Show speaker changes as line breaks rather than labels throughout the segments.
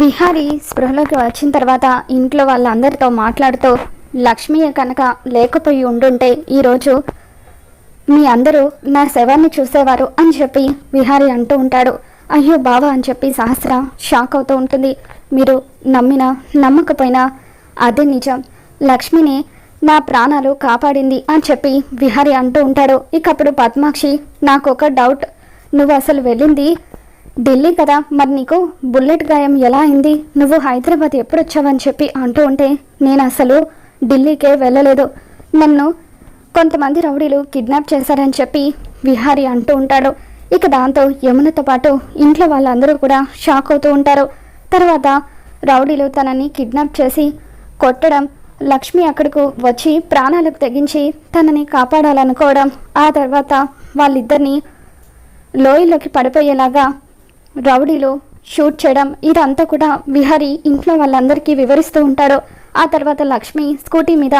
బిహారీ స్పృహలోకి వచ్చిన తర్వాత ఇంట్లో వాళ్ళందరితో మాట్లాడుతూ లక్ష్మి కనుక లేకపోయి ఉండుంటే ఈరోజు మీ అందరూ నా శవాన్ని చూసేవారు అని చెప్పి విహారీ అంటూ ఉంటాడు. అయ్యో బావా అని చెప్పి సహస్ర షాక్ అవుతూ ఉంటుంది. మీరు నమ్మినా నమ్మకపోయినా అదే నిజం. లక్ష్మిని నా ప్రాణాలు కాపాడింది అని చెప్పి విహారీ అంటూ ఉంటాడు. ఇకప్పుడు పద్మాక్షి నాకు ఒక డౌట్. నువ్వు అసలు వెళ్ళింది ఢిల్లీ కదా? మరి నీకు బుల్లెట్ గాయం ఎలా అయింది? నువ్వు హైదరాబాద్ ఎప్పుడు వచ్చావని చెప్పి అంటూ ఉంటే నేను అసలు ఢిల్లీకే వెళ్ళలేదు. నన్ను కొంతమంది రౌడీలు కిడ్నాప్ చేశారని చెప్పి విహారీ అంటూ ఉంటాడు. ఇక దాంతో యమునతో పాటు ఇంట్లో వాళ్ళందరూ కూడా షాక్ అవుతూ ఉంటారు. తర్వాత రౌడీలు తనని కిడ్నాప్ చేసి కొట్టడం లక్ష్మి అక్కడకు వచ్చి ప్రాణాలకు తెగించి తనని కాపాడాలనుకోవడం ఆ తర్వాత వాళ్ళిద్దరిని లోయలోకి పడిపోయేలాగా రౌడీలు షూట్ చేయడం ఇదంతా కూడా విహారి ఇంట్లో వాళ్ళందరికీ వివరిస్తూ ఉంటాడు. ఆ తర్వాత లక్ష్మి స్కూటీ మీద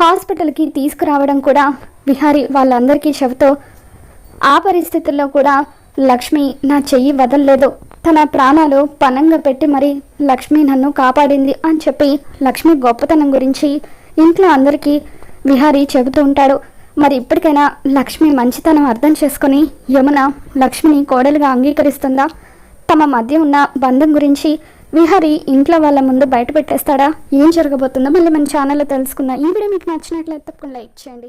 హాస్పిటల్కి తీసుకురావడం కూడా విహారి వాళ్ళందరికీ చెబుతూ ఆ పరిస్థితుల్లో కూడా లక్ష్మి నా చెయ్యి వదలలేదు. తన ప్రాణాలు పనంగా పెట్టి మరి లక్ష్మి నన్ను కాపాడింది అని చెప్పి లక్ష్మి గొప్పతనం గురించి ఇంట్లో అందరికీ విహారీ చెబుతూ ఉంటాడు. మరి ఇప్పటికైనా లక్ష్మి మంచితనం అర్థం చేసుకొని యమున లక్ష్మిని కోడలుగా అంగీకరిస్తుందా? తమ మధ్య ఉన్న బంధం గురించి విహరి ఇంట్లో వాళ్ళ ముందు బయట పెట్టేస్తాడా? ఏం జరగబోతుందో మళ్ళీ మన ఛానల్లో తెలుసుకుందాం. ఈ వీడియో మీకు నచ్చినట్లయితే తప్పకుండా లైక్ చేయండి.